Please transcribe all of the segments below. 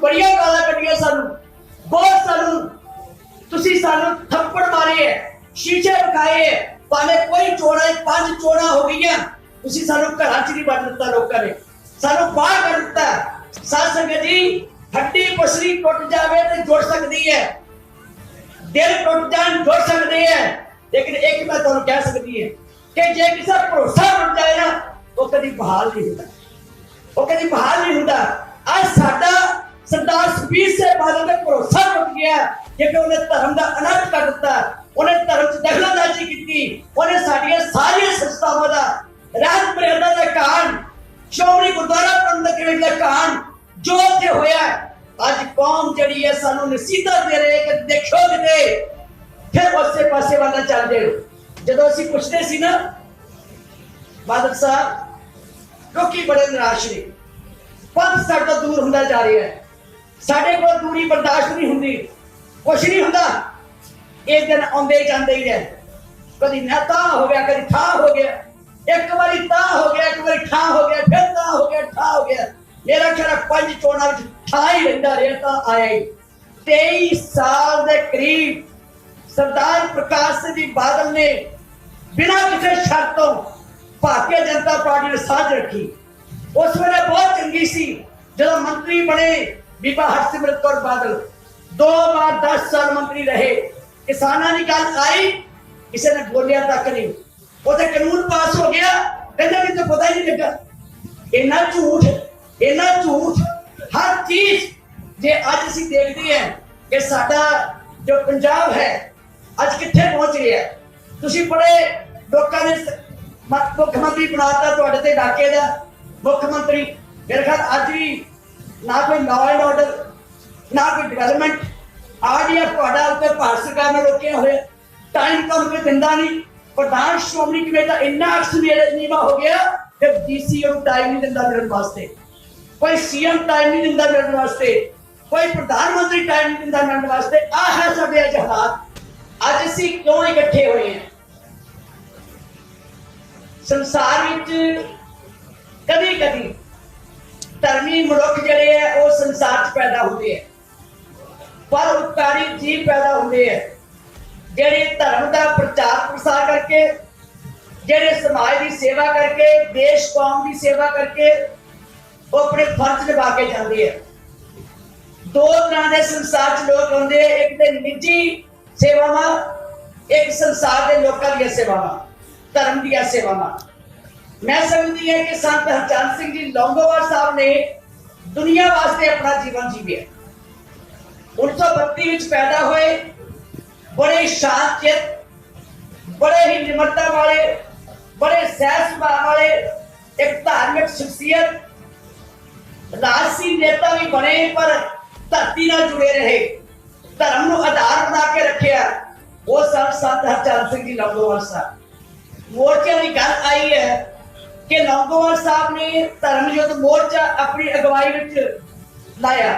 ਬੜੀਆਂ ਗਾਲਾਂ ਕੱਢੀਆਂ ਸਾਨੂੰ। ਬਹੁਤ ਸਾਨੂੰ ਤੁਸੀਂ ਸਾਨੂੰ ਥੱਪੜ ਮਾਰੇ ਐ ਸ਼ੀਸ਼ੇ ਵਿਖਾਏ ਐ ਕੋਈ ਚੋੜਾ ਪੰਜ ਚੋੜਾ ਹੋ ਗਈਆਂ, ਤੁਸੀਂ ਸਾਨੂੰ ਘਰਾਂ 'ਚ ਨਹੀਂ ਵੜ ਦਿੱਤਾ ਲੋਕਾਂ ਨੇ। ਸਾਨੂੰ ਬਾਹਰ ਕੱਢ ਦਿੱਤਾ ਸਾਧ ਸੰਗਤ ਜੀ, ਹੱਡੀ ਪਸਰੀ ਟੁੱਟ ਜਾਵੇ ਤੇ ਜੁੜ ਸਕਦੀ ਹੈ। ਦਿਲ ਟੁੱਟ ਜਾਣ, ਜੁੜ ਸਕਦੇ ਹੈ। ਲੇਕਿਨ ਇੱਕ ਮੈਂ ਤੁਹਾਨੂੰ ਕਹਿ ਸਕਦੀ ਹੈ ਕਿ ਜੇ ਕਿਸੇ ਦਾ ਭਰੋਸਾ ਟੁੱਟ ਜਾਏ ਨਾ, ਉਹ ਕਦੀ ਬਹਾਲ ਨਹੀਂ ਹੁੰਦਾ। ਉਹ ਕਦੀ ਬਹਾਲ ਨਹੀਂ ਹੁੰਦਾ। ਅੱਜ ਸਾਡਾ ਸਰਦਾਰ ਸੁਖਬੀਰ ਸਿੰਘ ਬਾਦਲ ਦਾ ਭਰੋਸਾ ਟੁੱਟ ਗਿਆ ਕਿ ਉਹਨੇ ਧਰਮ ਦਾ ਅਨੰਤ ਕਰ ਦਿੱਤਾ ਉਹਨੇ ਧਰਮ 'ਚ ਦਖਲਅੰਦਾਜ਼ੀ ਕੀਤੀ। ਉਹਨੇ ਸਾਡੀਆਂ ਸਾਰੀਆਂ ਸੰਸਥਾਵਾਂ ਦਾ ਰਾਜ ਮਰਿਆਦਾ ਦਾ ਕਾਨ ਸ਼੍ਰੋਮਣੀ ਗੁਰਦੁਆਰਾ ਪ੍ਰਬੰਧਕ ਕਮੇਟੀ ਦਾ ਕਾਨ ਜੋ ਉੱਥੇ ਹੋਇਆ ਅੱਜ ਕੌਮ ਜਿਹੜੀ ਹੈ ਸਾਨੂੰ ਨਸੀਹਤਾਂ ਦੇ ਰਹੀ ਹੈ ਕਿ ਦੇਖੋ ਕਿਤੇ ਫਿਰ ਉਸੇ ਪਾਸੇ ਵੱਲ ਚੱਲਦੇ ਹੋ ਜਦੋਂ ਅਸੀਂ ਪੁੱਛਦੇ ਸੀ ਨਾ, ਬਾਦਲ ਸਾਹਿਬ, ਲੋਕੀ ਬੜੇ ਨਿਰਾਸ਼ ਨੇ। ਪੰਥ ਸਾਡਾ ਦੂਰ ਹੁੰਦਾ ਜਾ ਰਿਹਾ ਹੈ। ਸਾਡੇ ਕੋਲ ਦੂਰੀ ਬਰਦਾਸ਼ਤ ਨਹੀਂ ਹੁੰਦੀ। ਕੁਛ ਨਹੀਂ ਹੁੰਦਾ। ਇਹ ਦਿਨ ਆਉਂਦੇ ਜਾਂਦੇ ਹੀ ਰਹਿ ਕਦੀ ਨਾ ਤਾਂ ਹੋ ਗਿਆ, ਕਦੀ ਠਾ ਹੋ ਗਿਆ। ਇੱਕ ਵਾਰੀ ਤਾਂ ਹੋ ਗਿਆ, ਇੱਕ ਵਾਰੀ ਠਾ ਹੋ ਗਿਆ, ਫਿਰ ਤਾਂ ਹੋ ਗਿਆ ਠਾ ਹੋ ਗਿਆ। ਮੇਰਾ ਖਿਆਲ ਪੰਜ ਚੋਣਾਂ ਵਿੱਚ ਠਾ ਹੀ ਰਹਿੰਦਾ ਰਿਹਾ, ਤਾਂ ਆਇਆ ਹੀ। 23 ਸਾਲ ਦੇ ਕਰੀਬ ਸਰਦਾਰ ਪ੍ਰਕਾਸ਼ ਸਿੰਘ ਜੀ ਬਾਦਲ ਨੇ ਬਿਨਾਂ ਕਿਸੇ ਸ਼ਰਤ ਤੋਂ ਭਾਰਤੀ ਜਨਤਾ ਪਾਰਟੀ ਨੇ ਸਾਥ ਰੱਖੀ। ਉਸ ਵੇਲੇ ਬਹੁਤ ਚੰਗੀ ਸੀ। ਜਦੋਂ ਮੰਤਰੀ ਬਣੇ ਬੀਬਾ ਹਰਸਿਮਰਤ ਕੌਰ ਬਾਦਲ ਦੋ ਵਾਰ 10 ਸਾਲ ਮੰਤਰੀ ਰਹੇ ਕਿਸਾਨਾਂ ਦੀ ਗੱਲ ਆਈ ਕਿਸੇ ਨੇ ਬੋਲਿਆ ਤੱਕ ਨਹੀਂ ਉਹਦੇ ਕਾਨੂੰਨ ਪਾਸ ਹੋ ਗਿਆ ਕਹਿੰਦੇ ਮੈਨੂੰ ਪਤਾ ਹੀ ਨਹੀਂ ਲੱਗਾ ਇੰਨਾ ਝੂਠ ਇੰਨਾ ਝੂਠ ਹਰ ਚੀਜ਼ ਜੇ ਅੱਜ ਅਸੀਂ ਦੇਖਦੇ ਹਾਂ ਕਿ ਸਾਡਾ ਜੋ ਪੰਜਾਬ ਹੈ ਅੱਜ ਕਿੱਥੇ ਪਹੁੰਚ ਗਿਆ ਤੁਸੀਂ ਬੜੇ ਲੋਕਾਂ ਨੇ ਮੁੱਖ ਮੰਤਰੀ ਬਣਾਤਾ ਤੁਹਾਡੇ ਤੇ ਡਾਕੇ ਦਾ ਮੁੱਖ ਮੰਤਰੀ ਮੇਰੇ ਖਿਆਲ ਅੱਜ ਵੀ ਨਾ ਕੋਈ ਲਾਅ ਐਂਡ ਆਰਡਰ ਨਾ ਕੋਈ ਡਿਵੈਲਪਮੈਂਟ ਆਰਡੀਐਫ ਤੁਹਾਡਾ ਉੱਤੇ ਭਾਰਤ ਸਰਕਾਰ ਨੇ ਰੋਕਿਆ ਹੋਇਆ ਟਾਈਮ ਤੁਹਾਨੂੰ ਕੋਈ ਦਿੰਦਾ ਨਹੀਂ। ਪ੍ਰਧਾਨ ਸ਼੍ਰੋਮਣੀ ਕਮੇਟੀ ਦਾ ਇੰਨਾ ਅਕਸਮੇਰ ਨੀਵਾ ਹੋ ਗਿਆ ਕਿ ਡੀਸੀ ਨੂੰ ਟਾਈਮ ਨਹੀਂ ਦਿੰਦਾ ਮਿਲਣ ਵਾਸਤੇ। ਕੋਈ ਸੀਐਮ ਟਾਈਮ ਨਹੀਂ ਦਿੰਦਾ ਮਿਲਣ ਵਾਸਤੇ। ਕੋਈ ਪ੍ਰਧਾਨ ਮੰਤਰੀ ਟਾਈਮ ਨਹੀਂ ਦਿੰਦਾ ਮਿਲਣ ਵਾਸਤੇ। ਆਹ ਹੈ ਸਾਡੇ ਅੱਜ ਹਾਲਾਤ। ਅੱਜ ਅਸੀਂ ਕਿਉਂ ਇਕੱਠੇ ਹੋਏ ਹਾਂ? ਸੰਸਾਰ ਵਿੱਚ ਕਦੀ ਕਦੀ ਧਰਮੀ ਮਨੁੱਖ ਜਿਹੜੇ ਆ, ਉਹ ਸੰਸਾਰ 'ਚ ਪੈਦਾ ਹੁੰਦੇ ਆ। ਪਰ ਉਪਕਾਰੀ ਜੀਵ ਪੈਦਾ ਹੁੰਦੇ ਆ। ਜਿਹੜੇ ਧਰਮ ਦਾ ਪ੍ਰਚਾਰ ਪ੍ਰਸਾਰ ਕਰਕੇ, ਜਿਹੜੇ ਸਮਾਜ ਦੀ ਸੇਵਾ ਕਰਕੇ, ਦੇਸ਼ ਕੌਮ ਦੀ ਸੇਵਾ ਕਰਕੇ, ਉਹ ਆਪਣੇ ਫਰਜ਼ ਨਿਭਾ ਕੇ ਜਾਂਦੇ ਆ। ਦੋ ਤਰ੍ਹਾਂ ਦੇ ਸੰਸਾਰ 'ਚ ਲੋਕ ਹੁੰਦੇ ਆ, ਇੱਕ ਤੇ ਨਿੱਜੀ ਸੇਵਾਵਾਂ, ਇੱਕ ਸੰਸਾਰ ਦੇ ਲੋਕਾਂ ਦੀਆਂ ਸੇਵਾਵਾਂ, ਧਰਮ ਦੀਆਂ ਸੇਵਾਵਾਂ। ਮੈਂ ਸਮਝਦੀ ਹਾਂ ਕਿ ਸੰਤ ਹਰਚੰਦ ਸਿੰਘ ਜੀ ਲੌਂਗੋਵਾਲ ਸਾਹਿਬ ਨੇ ਦੁਨੀਆ ਵਾਸਤੇ ਆਪਣਾ ਜੀਵਨ ਜੀਵਿਆ। 1932 ਵਿੱਚ ਪੈਦਾ ਹੋਏ, ਬੜੇ ਸ਼ਾਂਤ ਚਿੱਤ, ਬੜੇ ਹੀ ਨਿਮਰਤਾ ਵਾਲੇ, ਬੜੇ ਸਹਿਜ ਸੁਭਾਅ ਵਾਲੇ, ਇੱਕ ਧਾਰਮਿਕ ਸ਼ਖਸੀਅਤ, ਰਾਜਸੀ ਨੇਤਾ ਵੀ ਬਣੇ, ਪਰ ਧਰਤੀ ਨਾਲ ਜੁੜੇ ਰਹੇ, ਧਰਮ ਨੂੰ ਆਧਾਰ ਬਣਾ ਕੇ ਰੱਖਿਆ, ਉਹ ਸਭ ਸੰਤ ਹਰਚੰਦ ਸਿੰਘ ਜੀ ਲੌਂਗੋਵਾਲ ਸਾਹਿਬ। ਮੋਰਚਿਆਂ ਦੀ ਗੱਲ ਆਈ ਹੈ ਕਿ ਲੌਂਗੋਵਾਲ ਸਾਹਿਬ ਨੇ ਧਰਮ ਯੁੱਧ ਮੋਰਚਾ ਆਪਣੀ ਅਗਵਾਈ ਵਿੱਚ ਲਾਇਆ।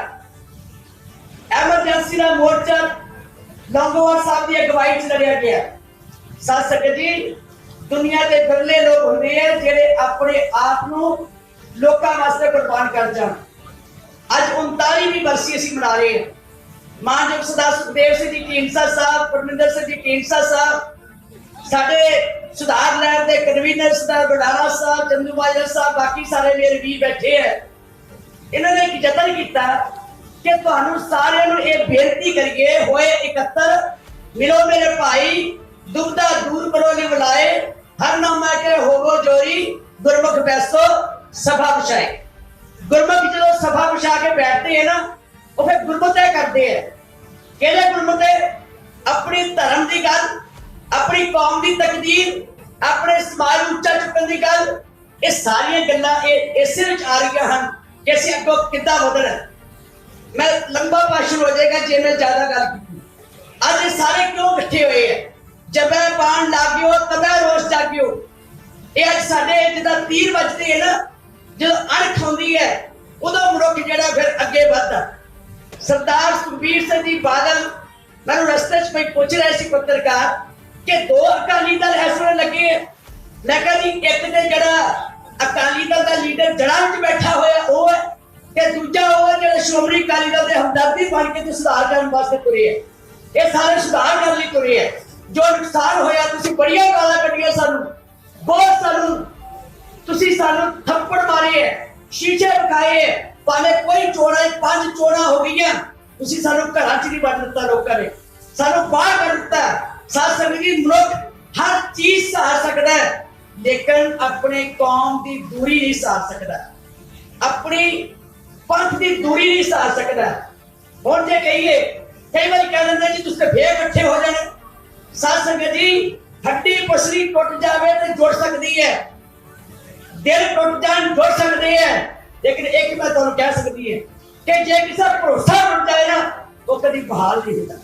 ਐਮਰਜੈਂਸੀ ਦਾ ਮੋਰਚਾ ਲੌਂਗੋਵਾਲ ਸਾਹਿਬ ਦੀ ਅਗਵਾਈ ਵਿੱਚ ਲੜਿਆ ਗਿਆ। ਸਾਧ ਸੰਗਤ ਜੀ, ਦੁਨੀਆ ਦੇ ਬਿਰਲੇ ਲੋਕ ਹੁੰਦੇ ਆ ਜਿਹੜੇ ਆਪਣੇ ਆਪ ਨੂੰ ਲੋਕਾਂ ਵਾਸਤੇ ਕੁਰਬਾਨ ਕਰ ਜਾਣ ਅੱਜ 39ਵੀਂ ਬਰਸੀ ਅਸੀਂ ਮਨਾ ਰਹੇ ਹਾਂ। ਮਾਨਯੋਗ ਸਰਦਾਰ ਸੁਖਦੇਵ ਸਿੰਘ ਜੀ ਢੀਂਡਸਾ ਸਾਹਿਬ, ਪਰਮਿੰਦਰ ਸਿੰਘ ਜੀ ਢੀਂਡਸਾ ਸਾਹਿਬ, ਸਾਡੇ ਸੁਧਾਰ ਲਹਿਰ ਦੇ ਕਨਵੀਨਰ ਸਰਦਾਰ ਬਡਾਲਾ ਸਾਹਿਬ, ਚੰਦੂ ਮਾਜਰਾ ਸਾਹਿਬ, ਬਾਕੀ ਸਾਰੇ ਮੇਰੇ ਵੀ ਬੈਠੇ ਹੈ ਇਹਨਾਂ ਨੇ ਇੱਕ ਯਤਨ ਕੀਤਾ ਕਿ ਤੁਹਾਨੂੰ ਸਾਰਿਆਂ ਨੂੰ ਇਹ ਬੇਨਤੀ ਕਰੀਏ, ਹੋਏ 71 ਮਿਲੋ ਮੇਰੇ ਭਾਈ ਦੁਬਦਾ ਦੂਰ ਕਰੋ ਨੇ ਬੁਲਾਏ, ਹਰ ਨਾਮਾ ਕੇ ਹੋਵੋ ਜੋਰੀ, ਗੁਰਮੁਖ ਬੈਸੋ, ਸਭਾ ਵਿਛਾਏ। ਗੁਰਮੁਖ ਜਦੋਂ ਸਭਾ ਵਿਛਾ ਕੇ ਬੈਠਦੇ ਹੈ ਨਾ, ਉਹ ਫਿਰ ਗੁਰਮਤਿ ਕਰਦੇ ਹੈ ਕਿਹੜੇ ਗੁਰਮਤਿ ਆਪਣੀ ਧਰਮ ਦੀ ਗੱਲ ਆਪਣੀ ਕੌਮ ਦੀ ਤਕਦੀਰ, ਆਪਣੇ ਸਮਾਜ ਨੂੰ ਉੱਚਾ ਚੁੱਕਣ ਦੀ ਗੱਲ, ਇਹ ਸਾਰੀਆਂ ਗੱਲਾਂ ਇਹ ਇਸੇ ਵਿੱਚ ਆ ਰਹੀਆਂ ਹਨ ਕਿ ਅਸੀਂ ਅੱਗੋਂ ਕਿੱਦਾਂ ਵਧਣਾ ਮੈਂ ਲੰਬਾ ਭਾਸ਼ਣ ਹੋ ਜਾਏਗਾ ਜੇ ਮੈਂ ਜ਼ਿਆਦਾ ਗੱਲ ਕੀਤੀ। ਅੱਜ ਇਹ ਸਾਰੇ ਕਿਉਂ ਇਕੱਠੇ ਹੋਏ ਹੈ? ਜਬੈ ਬਾਣ ਲਾਗਿਓ ਤਬੈ ਰੋਸ ਜਾਗਿਓ। ਇਹ ਅੱਜ ਸਾਡੇ ਜਿੱਦਾਂ ਤੀਰ ਵੱਜਦੇ ਹੈ ਨਾ, ਜਦੋਂ ਅਣਖ ਆਉਂਦੀ ਹੈ, ਉਦੋਂ ਮਨੁੱਖ ਜਿਹੜਾ ਫਿਰ ਅੱਗੇ ਵੱਧਦਾ ਸਰਦਾਰ ਸੁਖਬੀਰ ਸਿੰਘ ਜੀ ਬਾਦਲ, ਮੈਨੂੰ ਰਸਤੇ 'ਚ ਕੋਈ ਪੁੱਛ ਰਿਹਾ ਸੀ ਪੱਤਰਕਾਰ ਕਿ ਦੋ ਅਕਾਲੀ ਦਲ ਇਸ ਵੇਲੇ ਲੱਗੇ ਹੈ। ਮੈਂ ਕਿਹਾ ਜੀ, ਇੱਕ ਤੇ ਜਿਹੜਾ ਅਕਾਲੀ ਦਲ ਦਾ ਲੀਡਰ ਜੜ੍ਹਾਂ ਵਿੱਚ ਬੈਠਾ ਹੋਇਆ, ਉਹ ਹੈ। ਤੇ ਦੂਜਾ ਉਹ ਹੈ ਜਿਹੜਾ ਸ਼੍ਰੋਮਣੀ ਅਕਾਲੀ ਦਲ ਦੇ ਹਮਦਰਦੀ ਬਣ ਕੇ ਤੇ ਸੁਧਾਰ ਕਰਨ ਵਾਸਤੇ ਤੁਰੇ ਹੈ ਇਹ ਸਾਰੇ ਸੁਧਾਰ ਕਰਨ ਲਈ ਤੁਰੇ ਹੈ ਜੋ ਨੁਕਸਾਨ ਹੋਇਆ, ਤੁਸੀਂ ਬੜੀਆਂ ਗਾਲਾਂ ਕੱਢੀਆਂ ਸਾਨੂੰ। ਬਹੁਤ ਸਾਨੂੰ, ਤੁਸੀਂ ਸਾਨੂੰ ਥੱਪੜ ਮਾਰੇ ਹੈ ਸ਼ੀਸ਼ੇ ਵਿਖਾਏ ਹੈ ਭਾਵੇਂ ਕੋਈ ਚੋਣਾ, ਪੰਜ ਚੋਣਾ ਹੋ ਗਈਆਂ, ਤੁਸੀਂ ਸਾਨੂੰ ਘਰਾਂ 'ਚ ਨਹੀਂ ਵੜ ਦਿੱਤਾ ਲੋਕਾਂ ਨੇ। ਸਾਨੂੰ ਬਾਹਰ ਕੱਢ ਦਿੱਤਾ। ਲੇਕਿਨ ਆਪਣੇ ਕੌਮ ਦੀ ਦੂਰੀ ਨਹੀਂ ਸਹਾਰ ਸਕਦਾ। ਆਪਣੀ ਪੰਥ ਦੀ ਦੂਰੀ ਨਹੀਂ ਸਹਾਰ ਸਕਦਾ। ਹੁਣ ਜੇ ਕਹੀਏ, ਕਈ ਵਾਰੀ ਕਹਿ ਦਿੰਦੇ ਜੀ, ਤੁਸੀਂ ਫੇਰ ਇਕੱਠੇ ਹੋ ਜਾਣੇ। ਸਾਧ ਸੰਗਤ ਜੀ, ਹੱਡੀ ਪਸਲੀ ਟੁੱਟ ਜਾਵੇ ਤੇ ਜੁੜ ਸਕਦੀ ਹੈ। ਦਿਲ ਟੁੱਟ ਜਾਣ, ਜੁੜ ਸਕਦੇ ਹੈ। ਲੇਕਿਨ ਇੱਕ ਮੈਂ ਤੁਹਾਨੂੰ ਕਹਿ ਸਕਦੀ ਹੈ ਕਿ ਜੇ ਕਿਸੇ ਦਾ ਭਰੋਸਾ ਟੁੱਟ ਜਾਏ ਨਾ, ਉਹ ਕਦੀ ਬਹਾਲ ਨਹੀਂ ਹੁੰਦਾ।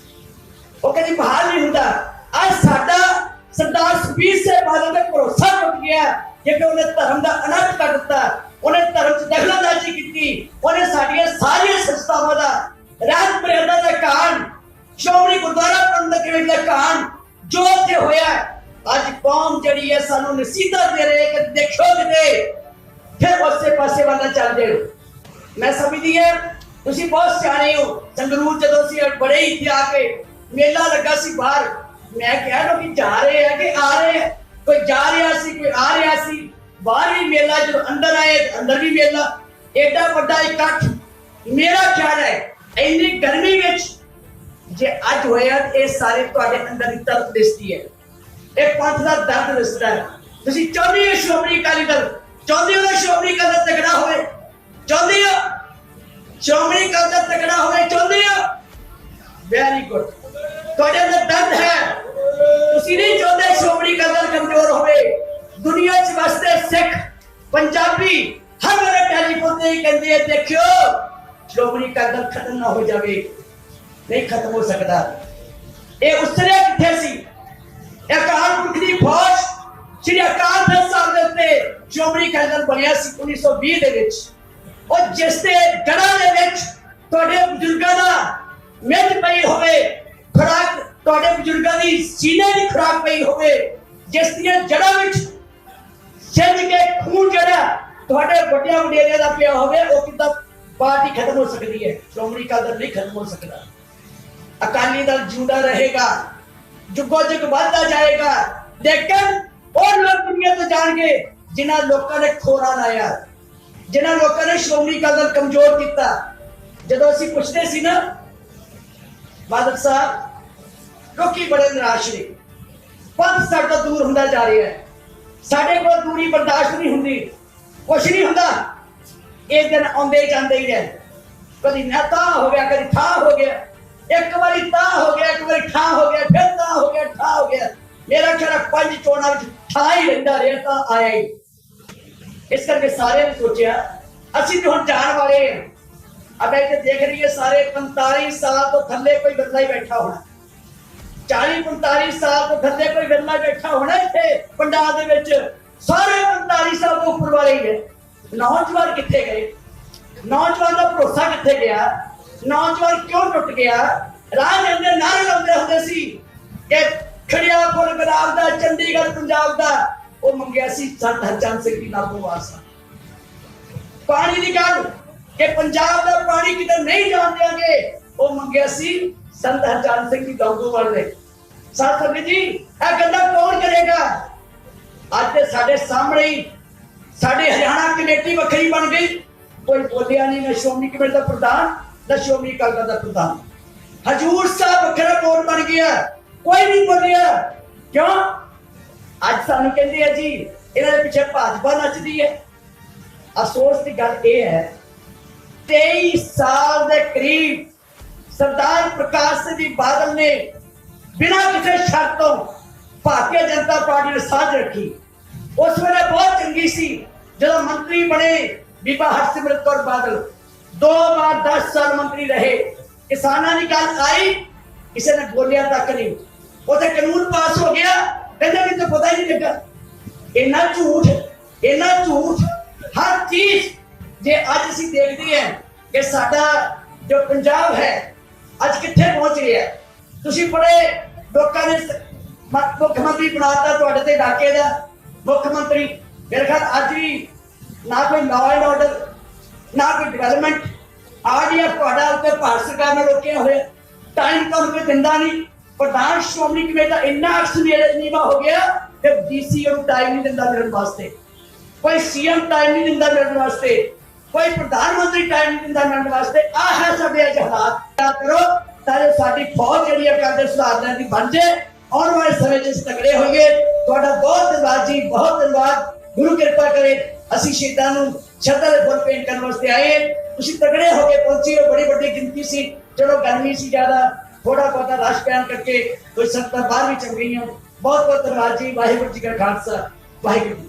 ਉਹ ਕਦੀ ਬਹਾਲ ਨਹੀਂ ਹੁੰਦਾ। ਅੱਜ ਸਾਡਾ ਸਰਦਾਰ ਸੁਖਬੀਰ ਸਿੰਘ ਬਾਦਲ ਦਾ ਭਰੋਸਾ ਟੁੱਟ ਗਿਆ ਕਿ ਉਹਨੇ ਧਰਮ ਦਾ ਅਨੰਤ ਕਰ ਦਿੱਤਾ, ਉਹਨੇ ਧਰਮ 'ਚ ਦਖਲਅੰਦਾਜ਼ੀ ਕੀਤੀ, ਉਹਨੇ ਸਾਡੀਆਂ ਸਾਰੀਆਂ ਸੰਸਥਾਵਾਂ ਦਾ ਰਾਜ ਮਰਿਆਦਾ ਦਾ ਕਾਰਨ ਸ਼੍ਰੋਮਣੀ ਗੁਰਦੁਆਰਾ ਪ੍ਰਬੰਧਕ ਕਮੇਟੀ ਦਾ ਕਾਰਨ ਜੋ ਉੱਥੇ ਹੋਇਆ ਅੱਜ ਕੌਮ ਜਿਹੜੀ ਹੈ ਸਾਨੂੰ ਨਸੀਹਤਾਂ ਦੇ ਰਹੀ ਹੈ ਕਿ ਦੇਖੋ ਕਿਤੇ ਫਿਰ ਉਸੇ ਪਾਸੇ ਵੱਲ ਚੱਲਦੇ ਹੋ ਮੈਂ ਸਮਝਦੀ ਹਾਂ, ਤੁਸੀਂ ਬਹੁਤ ਸਿਆਣੇ ਹੋ। ਸੰਗਰੂਰ ਜਦੋਂ ਅਸੀਂ ਬੜੇ ਹੀ ਇੱਥੇ ਆ ਕੇ ਮੇਲਾ ਲੱਗਾ ਸੀ ਬਾਹਰ, ਮੈਂ ਕਿਹਾ ਲੋਕੀ ਜਾ ਰਹੇ ਕੋਈ ਜਾ ਰਿਹਾ ਸੀ, ਕੋਈ ਆ ਰਿਹਾ ਸੀ, ਬਾਹਰ ਵੀ ਮੇਲਾ ਜਦੋਂ ਅੰਦਰ ਆਏ ਅੰਦਰ ਵੀ ਮੇਲਾ, ਏਡਾ ਵੱਡਾ ਇਕੱਠ। ਮੇਰਾ ਖਿਆਲ ਹੈ, ਇੰਨੀ ਗਰਮੀ ਵਿੱਚ ਜੇ ਅੱਜ ਹੋਇਆ ਇਹ ਸਾਰੇ ਤੁਹਾਡੇ ਅੰਦਰ ਦੀ ਤਰਫ ਦਿਸਦੀ ਹੈ। ਇਹ ਪੰਥ ਦਾ ਦਰਦ ਦਿਸਦਾ ਹੈ। ਤੁਸੀਂ ਚਾਹੁੰਦੇ ਹੋ ਸ਼੍ਰੋਮਣੀ ਅਕਾਲੀ ਦਲ ਖਤਮ ਨਾ ਹੋ ਜਾਵੇ, ਨਹੀਂ ਖਤਮ ਹੋ ਸਕਦਾ। ਇਹ ਉਸਰਿਆ ਕਿੱਥੇ ਸੀ? ਇਹ ਅਕਾਲ ਪੁਰਖ ਦੀ ਫੌਜ ਸ੍ਰੀ ਅਕਾਲ ਤਖਤ ਸਾਹਿਬ ਦੇ ਉੱਤੇ ਸ਼੍ਰੋਮਣੀ ਅਕਾਲੀ ਬਣਿਆ ਸੀ 1920 ਦੇ ਵਿੱਚ। ਉਹ ਜਿਸ ਦੇ ਜੜ੍ਹਾਂ ਦੇ ਵਿੱਚ ਤੁਹਾਡੇ ਬਜ਼ੁਰਗਾਂ ਦਾ ਮਿੱਟ ਪਈ ਹੋਵੇ, ਖੁਰਾਕ ਤੁਹਾਡੇ ਬਜ਼ੁਰਗਾਂ ਦੀ ਸੀਨੇ ਦੀ ਖੁਰਾਕ ਪਈ ਹੋਵੇ, ਜਿਸ ਦੀਆਂ ਜੜ੍ਹਾਂ ਵਿੱਚ ਸਿੱਧ ਕੇ ਖੂਨ ਜਿਹੜਾ ਤੁਹਾਡੇ ਵੱਡਿਆਂ ਵਡੇਰਿਆਂ ਦਾ ਪਿਆ ਹੋਵੇ, ਉਹ ਕਿੱਦਾਂ ਪਾਰਟੀ ਖਤਮ ਹੋ ਸਕਦੀ ਹੈ ਸ਼੍ਰੋਮਣੀ ਅਕਾਲੀ ਦਲ ਨਹੀਂ ਖਤਮ ਹੋ ਸਕਦਾ ਅਕਾਲੀ ਦਲ ਜਿਉਂਦਾ ਰਹੇਗਾ ਜੁਗੋ ਜੁਗ ਵੱਧਦਾ ਜਾਏਗਾ ਲੇਕਿਨ ਉਹ ਲੋਕ ਦੁਨੀਆ ਤੋਂ ਜਾਣਗੇ ਜਿਨ੍ਹਾਂ ਲੋਕਾਂ ਨੇ ਖੋਰਾ ਲਾਇਆ ਜਿਨ੍ਹਾਂ ਲੋਕਾਂ ਨੇ ਸ਼੍ਰੋਮਣੀ ਅਕਾਲੀ ਦਲ ਕਮਜ਼ੋਰ ਕੀਤਾ ਜਦੋਂ ਅਸੀਂ ਪੁੱਛਦੇ ਸੀ ਨਾ ਬਾਦਲ ਸਾਹਿਬ ਲੋਕੀ ਬੜੇ ਨਿਰਾਸ਼ ਨੇ ਪੰਥ ਸਾਡੇ ਤੋਂ ਦੂਰ ਹੁੰਦਾ ਜਾ ਰਿਹਾ ਹੈ ਸਾਡੇ ਕੋਲ ਦੂਰੀ ਬਰਦਾਸ਼ਤ ਨਹੀਂ ਹੁੰਦੀ ਕੁਛ ਨਹੀਂ ਹੁੰਦਾ ਇਹ ਦਿਨ ਆਉਂਦੇ ਜਾਂਦੇ ਹੀ ਰਹਿ ਕਦੀ ਨਾ ਤਾਂ ਹੋ ਗਿਆ, ਕਦੀ ਠਾ ਹੋ ਗਿਆ। ਇੱਕ ਵਾਰੀ ਤਾਂ ਹੋ ਗਿਆ, ਇੱਕ ਵਾਰੀ ਠਾ ਹੋ ਗਿਆ, ਫਿਰ ਤਾਂ ਹੋ ਗਿਆ ਠਾ ਹੋ ਗਿਆ। ਮੇਰਾ ਖਿਆਲ ਪੰਜ ਚੋਣਾਂ ਵਿੱਚ ਠਾ ਹੀ ਰਹਿੰਦਾ ਰਿਹਾ, ਤਾਂ ਆਇਆ ਹੀ। ਇਸ ਕਰਕੇ ਸਾਰਿਆਂ ਨੇ ਸੋਚਿਆ, ਅਸੀਂ ਵੀ ਹੁਣ ਜਾਣ ਵਾਲੇ ਹਾਂ। ਅਬੇ ਤੇ ਦੇਖ ਰਹੀ ਸਾਰੇ 45 ਸਾਲ ਤੋਂ ਥੱਲੇ ਕੋਈ ਬੰਦਾ ਹੀ ਬੈਠਾ ਹੋਣਾ। 40 45 ਸਾਲ ਤੋਂ ਥੱਲੇ ਕੋਈ ਬੰਦਾ ਬੈਠਾ ਹੋਣਾ ਇੱਥੇ, ਪੰਡਾਲ ਦੇ ਵਿੱਚ। ਸਾਰੇ 45 ਸਾਲ ਤੋਂ ਉੱਪਰ ਵਾਲੇ ਹੀ ਨੇ। ਨੌਜਵਾਨ ਕਿੱਥੇ ਗਏ? ਨੌਜਵਾਨ ਦਾ ਭਰੋਸਾ ਕਿੱਥੇ ਗਿਆ? ਨੌਜਵਾਨ ਕਿਉਂ ਟੁੱਟ ਗਿਆ? ਰਾਹ ਦੇ ਅੰਦਰ ਨਾਰੇ ਲਾਉਂਦੇ ਹੁੰਦੇ ਸੀ ਕਿ ਖੜਿਆ ਫੁੱਲ ਗੁਲਾਬ ਦਾ, ਚੰਡੀਗੜ੍ਹ, ਪੰਜਾਬ ਦਾ, ਉਹ ਮੰਗਿਆ ਸੀ ਸੰਤ ਹਰਚੰਦ ਸਿੰਘ ਦੀ ਨਾਗੋ ਵਾਸਾ ਪਾਣੀ ਦੀ ਗੱਲ, ਕਿ ਪੰਜਾਬ ਦਾ ਪਾਣੀ ਕਿਤੇ ਨਹੀਂ ਜਾਣ ਦਿਆਂਗੇ, ਉਹ ਮੰਗਿਆ ਸੀ ਸੰਤ ਹਰਚੰਦ ਸਿੰਘ ਦੀ ਗੰਗੋਵਾਲ ਵਾਲੇ ਸਾਥ ਸੰਗਤ ਜੀ, ਇਹ ਗੱਲਾਂ ਕੌਣ ਕਰੇਗਾ? ਅੱਜ ਤੇ ਸਾਡੇ ਸਾਹਮਣੇ ਹੀ ਸਾਡੀ ਹਰਿਆਣਾ ਕਮੇਟੀ ਵੱਖਰੀ ਬਣ ਗਈ। ਕੋਈ ਬੋਲਿਆ ਨਹੀਂ, ਨਾ ਸ਼੍ਰੋਮਣੀ ਕਮੇਟੀ ਦਾ ਪ੍ਰਧਾਨ, ਨਾ ਸ਼੍ਰੋਮਣੀ ਅਕਾਲੀ ਦਲ ਦਾ ਪ੍ਰਧਾਨ। ਹਜੂਰ ਸਾਹਿਬ ਵੱਖਰਾ ਬੋਰਡ ਬਣ ਗਿਆ। ਕੋਈ ਨਹੀਂ ਬੋਲਿਆ। ਕਿਉਂ? ਅੱਜ ਸਾਨੂੰ ਕਹਿੰਦੇ ਆ ਜੀ, ਇਹਨਾਂ ਦੇ ਪਿੱਛੇ ਭਾਜਪਾ ਨੱਚਦੀ ਹੈ। ਅਫਸੋਸ ਦੀ ਗੱਲ ਇਹ ਹੈ 23 ਸਾਲ ਦੇ ਕਰੀਬ ਸਰਦਾਰ ਪ੍ਰਕਾਸ਼ ਸਿੰਘ ਜੀ ਬਾਦਲ ਨੇ ਬਿਨਾਂ ਕਿਸੇ ਸ਼ਰਤ ਤੋਂ ਭਾਰਤੀ ਜਨਤਾ ਪਾਰਟੀ ਨੇ ਸਾਥ ਰੱਖੀ। ਉਸ ਵੇਲੇ ਬਹੁਤ ਚੰਗੀ ਸੀ ਜਦੋਂ ਮੰਤਰੀ ਬਣੇ ਬੀਬਾ ਹਰਸਿਮਰਤ ਕੌਰ ਬਾਦਲ ਦੋ ਵਾਰ 10 ਸਾਲ ਮੰਤਰੀ ਰਹੇ ਕਿਸਾਨਾਂ ਦੀ ਗੱਲ ਆਈ ਕਿਸੇ ਨੇ ਬੋਲਿਆ ਤੱਕ ਨਹੀਂ ਉਹਦੇ ਕਾਨੂੰਨ ਪਾਸ ਹੋ ਗਿਆ ਕਹਿੰਦੇ ਵੀ ਤਾਂ ਪਤਾ ਹੀ ਨਹੀਂ ਲੱਗਾ ਇੰਨਾ ਝੂਠ ਇੰਨਾ ਝੂਠ ਹਰ ਚੀਜ਼ ਜੇ ਅੱਜ ਅਸੀਂ ਦੇਖਦੇ ਹਾਂ ਕਿ ਸਾਡਾ ਜੋ ਪੰਜਾਬ ਹੈ ਅੱਜ ਕਿੱਥੇ ਪਹੁੰਚ ਰਿਹਾ ਹੈ। ਤੁਸੀਂ ਬੜੇ ਲੋਕਾਂ ਨੇ ਸ- ਮ- ਮੁੱਖ ਮੰਤਰੀ ਬਣਾਤਾ ਤੁਹਾਡੇ ਤੇ ਇਲਾਕੇ ਦਾ ਮੁੱਖ ਮੰਤਰੀ, ਮੇਰੇ ਖਿਆਲ ਅੱਜ ਵੀ ਨਾ ਕੋਈ ਲਾਅ ਐਂਡ ਆਰਡਰ ਨਾ ਕੋਈ ਡਿਵੈਲਪਮੈਂਟ ਆਰਡੀਐਫ ਤੁਹਾਡਾ ਉੱਤੇ ਭਾਰਤ ਸਰਕਾਰ ਨੇ ਰੋਕਿਆ ਹੋਇਆ। ਟਾਈਮ ਤੁਹਾਨੂੰ ਕੋਈ ਦਿੰਦਾ ਨਹੀਂ। ਪ੍ਰਧਾਨ ਸ਼੍ਰੋਮਣੀ ਕਮੇਟੀ ਦਾ ਇੰਨਾ ਅਕਸਰ ਨੀਵਾ ਹੋ ਗਿਆ ਕਿ ਡੀਸੀ ਨੂੰ ਟਾਈਮ ਨਹੀਂ ਦਿੰਦਾ ਮਿਲਣ ਵਾਸਤੇ। ਕੋਈ ਸੀਐਮ ਟਾਈਮ ਨਹੀਂ ਦਿੰਦਾ ਮਿਲਣ ਵਾਸਤੇ। ਕੋਈ ਪ੍ਰਧਾਨ ਮੰਤਰੀ ਟਾਈਮ ਨਹੀਂ ਦਿੰਦਾ ਮਿਲਣ ਵਾਸਤੇ। ਆ ਹੈ ਸਾਡੇ ਅੱਜ ਹਾਲਾਤ। ਕਰੋ, ਤਾਂ ਜੋ ਸਾਡੀ ਫੌਜ ਜਿਹੜੀ ਹੈ ਕਰਦੇ ਲੈਣ ਦੀ ਬਣ ਜੇ ਔਰ ਵਾਲੇ ਜੀ ਬਹੁਤ ਧੰਨਵਾਦ। ਗੁਰੂ ਕਿਰਪਾ ਕਰੇ, ਅਸੀਂ ਸ਼ਹੀਦਾਂ ਨੂੰ ਸ਼ਰਧਾ ਦੇ ਫੁੱਲ ਭੇਂਟ ਕਰਨ ਵਾਸਤੇ ਆਏ ਤੁਸੀਂ ਤਗੜੇ ਹੋ ਕੇ ਪਹੁੰਚੇ ਹੋ, ਬੜੀ ਵੱਡੀ ਗਿਣਤੀ ਸੀ। ਚਲੋ ਗਰਮੀ ਸੀ ਜ਼ਿਆਦਾ ਥੋੜਾ ਬਹੁਤਾ ਰਸ਼ ਪੈਣ ਕਰਕੇ ਕੋਈ ਸੰਗਤਾਂ ਬਾਹਰ ਵੀ ਚਲ ਗਈਆਂ ਬਹੁਤ ਬਹੁਤ ਧੰਨਵਾਦ ਜੀ, ਵਾਹਿਗੁਰੂ ਜੀ ਕਾ ਖਾਲਸਾ, ਵਾਹਿਗੁਰੂ ਜੀ